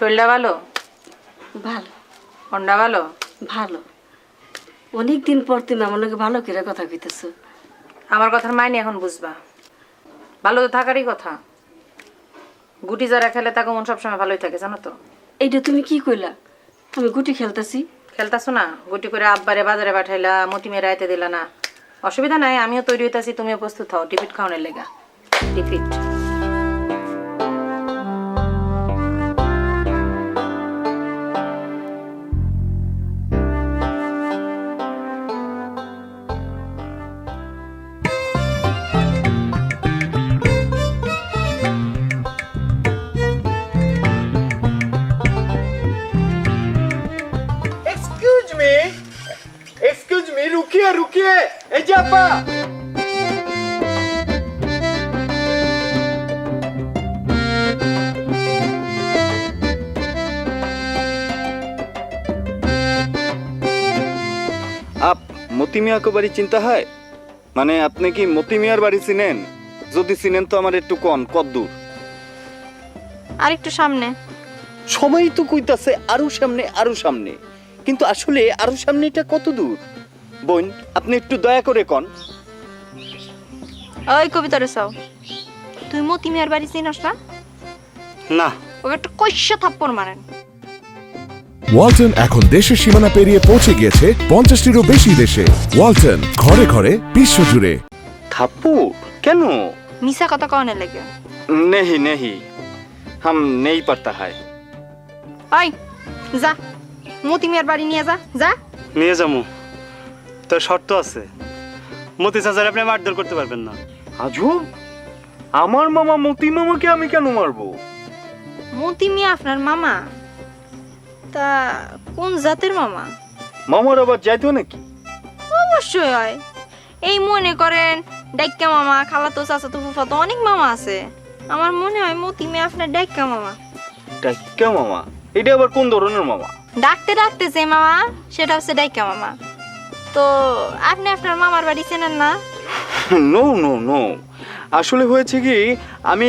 শরীরটা ভালো? ভালো। অন্ডা ভালো? ভালো। অনেক দিন পর তুমি আমার লোকে ভালো করে কথা কইতেছো। আমার কথার মাইনে এখন বুঝবা। ভালো তো থাকারই কথা। গুটি যারা খেলে তাকে মন সবসময় ভালোই থাকে জানো তো? এইটা তুমি কি কইলা? আমি গুটি খেলতেছি। খেলতাছো না? গুটি করে আব্বারে বাজারে পাঠাইলা মতি মেয়ে রাইতে দিলা না। অসুবিধা নাই আমিও তৈরি হইতাছি তুমিও প্রস্তুত হও। টিপিট খাওয়ানোর লেগা। টিপিট ঢুকিয়ে এই যে আপা মতিমিয়াকে বাড়ি চিন্তা হয়? মানে আপনি কি মতিমিয়ার বাড়ি চিনেন? যদি চিনেন তো আমার একটু কন কদ্দূর আর একটু সামনে। সময় তো কইতাছে আরও সামনে আরও সামনে। কিন্তু আসলে আরও সামনেটা কত দূর? বোন আপনি একটু দয়া করে কন। ওই কবিতারে চাও। তুই মতি মিয়ার বাড়ি চিনস না? না। ওকে একটা কইসা থাপ্পড় মারেন। ওয়ালটন এখন দেশের সীমানা পেরিয়ে পৌঁছে গিয়েছে পঞ্চাশটিরও বেশি দেশে। ওয়ালটন ঘরে ঘরে বিশ্বজুড়ে। থাপ্পু কেন? মিশা কথা কনে লেগে। নেহি নেহি। হাম নেই পারতা হয়। ওই যা। মতি মিয়ার বাড়ি নিয়ে যা যা। নিয়ে যাব তোর শর্ত আছে। মতি চাচার আপনি মারধর করতে পারবেন না। আজব আমার মামা মতি মামাকে আমি কেন মারবো? মতি মিয়া আপনার মামা? তা কোন জাতের মামা? মামার আবার যাইতো নাকি? অবশ্যই হয়। এই মনে করেন ডাইক্কা মামা খালাতো চাচাতো ফুফাতো অনেক মামা আছে। আমার মনে হয় মতি মিয়া আপনার ডাইক্কা মামা। ডাক্কা মামা? এটা আবার কোন ধরনের মামা? ডাকতে ডাকতে যে মামা সেটা হচ্ছে ডাইক্কা মামা। তো আপনি আপনার মামার বাড়ি চেনেন না? নো নো নো আসলে হয়েছে কি আমি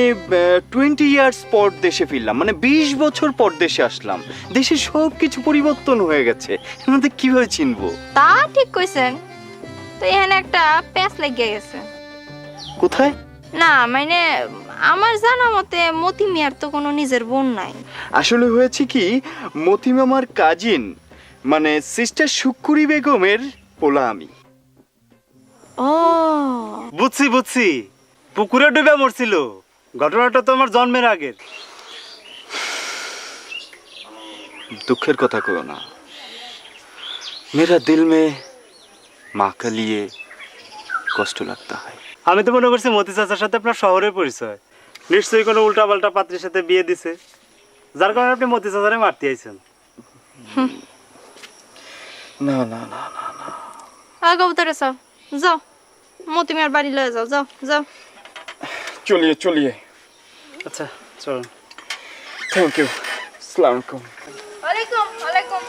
টোয়েন্টি ইয়ার্স পর দেশে ফিরলাম মানে বিশ বছর পর দেশে আসলাম। দেশে সব কিছু পরিবর্তন হয়ে গেছে আমাদের কীভাবে চিনবো? তা ঠিক কইছেন তো এখানে একটা প্যাচ লেগে গেছে। কোথায়? না মানে আমার জানা মতে মতি মিয়ার তো কোনো নিজের বোন নাই। আসলে হয়েছে কি মতি মামার কাজিন মানে সিস্টার শুকুরি বেগমের পোলা আমি ও। বুঝছি বুঝছি। পুকুরে ডুবে মরছিল। ঘটনাটা তো আমার জন্মের আগের। দুঃখের কথা কো না। মেরা দিল মে মা লিয়ে কষ্ট লাগতা হয়। আমি তো মনে করছি মতি চাচার সাথে আপনার শহরের পরিচয়। নিশ্চয়ই কোনো উল্টা পাল্টা পাত্রীর সাথে বিয়ে দিছে। যার কারণে আপনি মতি চাচারে মারতে আইছেন। না না না না। কবুতরে চাও যাও। মতি মিয়ার বাড়ি লয়ে যাও। যাও যাও। চলিয়ে চলিয়ে। আচ্ছা চলুন থ্যাংক ইউ আসসালামু আলাইকুম ওয়ালাইকুম ওয়ালাইকুম।